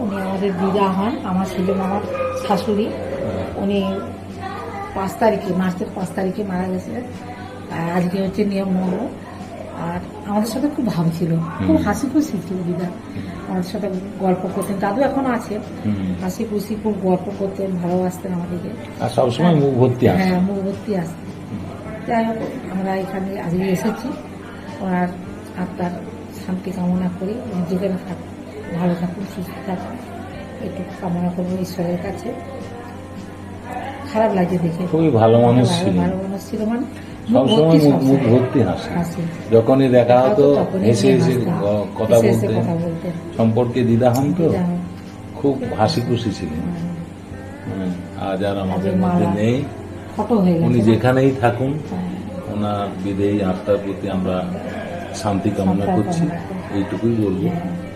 উনি আমাদের দিদা হন আমার ছেলে মামার শাশুড়ি। উনি পাঁচ তারিখে মার্চের পাঁচ তারিখে মারা গেছিলেন। আর আজকে হচ্ছে নিয়ম মঙ্গল। আর আমাদের সাথে খুব ভালো ছিল। খুব হাসি খুশি ছিল দিদা। আমাদের সাথে গল্প করতেন। দাদু এখন আছে। হাসি খুশি খুব গল্প করতেন ভালোবাসতেন আমাদেরকে। আর সবসময় মুখ ভর্তি হ্যাঁ মুখ ভর্তি আসতেন। যাই হোক আমরা এখানে আজকে এসেছি। ওনার আত্মার শান্তি কামনা করি। যেখানে থাক ভালো থাকুন সুস্থ থাকুন একটু কামনা করব ঈশ্বরের কাছে। খারাপ লাগছে দেখে। খুবই ভালো মানুষ ছিলেন ভালো মানুষ ছিল মানে সবসময় মুখ- মুখ ভর্তি হাসি। যখনই দেখা হতো হেসে হেসে কথা হেসে হেসে বলতেন। সম্পর্কে দ্বিধা হন তো? খুব হাসি খুশি ছিলেন। হুম, হুম, আজ আর আমাদের আজকে মধ্যে নেই। উনি যেখানেই থাকুন হ্যাঁ। ওনার বিদেয়ী আত্মার প্রতি আমরা শান্তি কামনা করছি। এইটুকুই বলব। হ্যাঁ।